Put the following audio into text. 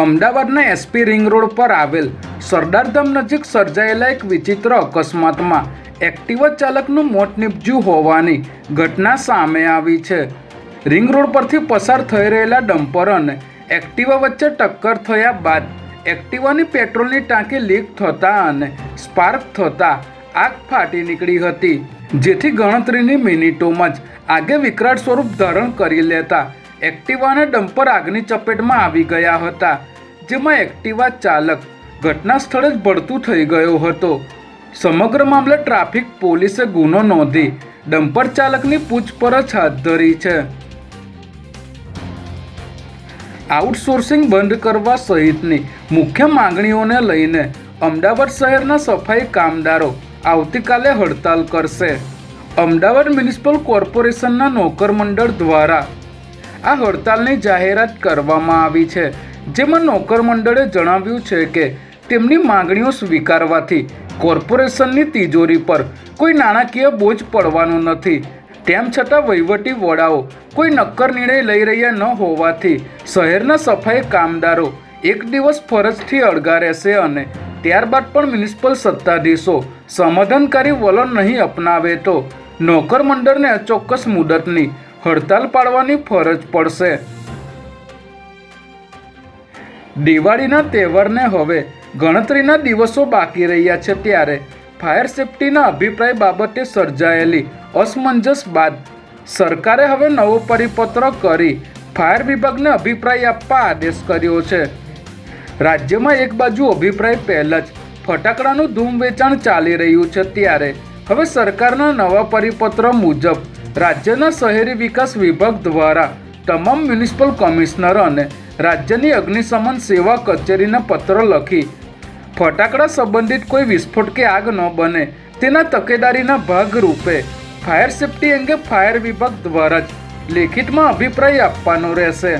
અમદાવાદના SP ring road પર આવેલ સરદારધામ નજીક સર્જાયેલા એક વિચિત્ર અકસ્માતમાં એક્ટિવા ચાલકનું મોત નીપજ્યું હોવાની ઘટના સામે આવી છે. રિંગ રોડ પરથી પસાર થઈ રહેલા ડમ્પર અને એક્ટિવા વચ્ચે ટક્કર થયા બાદ એક્ટિવાની પેટ્રોલની ટાંકી લીક થતાં અને સ્પાર્ક થતાં આગ ફાટી નીકળી હતી, જેથી ગણતરીની મિનિટોમાં જ આગે વિકરાળ સ્વરૂપ ધારણ કરી લેતા એક્ટિવા ડમ્પર આગની ચપેટમાં આવી ગયા હતા, જેમાં એક્ટિવા ચાલક ઘટના સ્થળે જ ભડતું થઈ ગયો હતો. સમગ્ર મામલે ટ્રાફિક પોલીસે ગુનો નોંધી ડમ્પર ચાલકની પૂછપરછ હાથ ધરી છે. આઉટસોર્સિંગ બંધ કરવા સહિતની મુખ્ય માંગણીઓને લઈને અમદાવાદ શહેરના સફાઈ કામદારો આવતીકાલે હડતાલ કરશે. અમદાવાદ મ્યુનિસિપલ કોર્પોરેશનના નોકર મંડળ દ્વારા આ હડતાલની જાહેરાત કરવામાં આવી છે. જેમાં નોકર મંડળે જણાવ્યું છે કે તેમની માંગણીઓ સ્વીકારવાથી કોર્પોરેશનની તિજોરી પર કોઈ નાણાકીય બોજ પડવાનો નથી. તેમ છતાં વહીવટી વડાઓ કોઈ નક્કર નિર્ણય લઈ રહ્યા ન હોવાથી શહેરના સફાઈ કામદારો એક દિવસ ફરજથી અળગા રહેશે અને ત્યારબાદ પણ મ્યુનિસિપલ સત્તાધીશો સમાધાનકારી વલણ નહીં અપનાવે તો નોકર મંડળને અચોક્કસ મુદતની હડતાલ પાડવાની ફરજ પડશે. દિવાળીના તહેવારને હવે ગણતરીના દિવસો બાકી રહ્યા છે ત્યારે ફાયર સેફટીના અભિપ્રાય બાબતે સર્જાયેલી અસમંજસ બાદ સરકારે હવે નવો પરિપત્ર કરી ફાયર વિભાગને અભિપ્રાય આપવા આદેશ કર્યો છે. રાજ્યમાં એક બાજુ અભિપ્રાય પહેલાં જ ફટાકડાનું ધૂમ વેચાણ ચાલી રહ્યું છે ત્યારે હવે સરકારના નવા પરિપત્ર મુજબ રાજ્યના શહેરી વિકાસ વિભાગ દ્વારા તમામ મ્યુનિસિપલ કમિશનર અને રાજ્યની અગ્નિશમન સેવા કચેરીને પત્ર લખી, ફટાકડા સંબંધિત કોઈ વિસ્ફોટ કે આગ ન બને તેના તકેદારીના ભાગરૂપે ફાયર સેફટી અંગે ફાયર વિભાગ દ્વારા જ લેખિતમાં અભિપ્રાય આપવાનો રહેશે.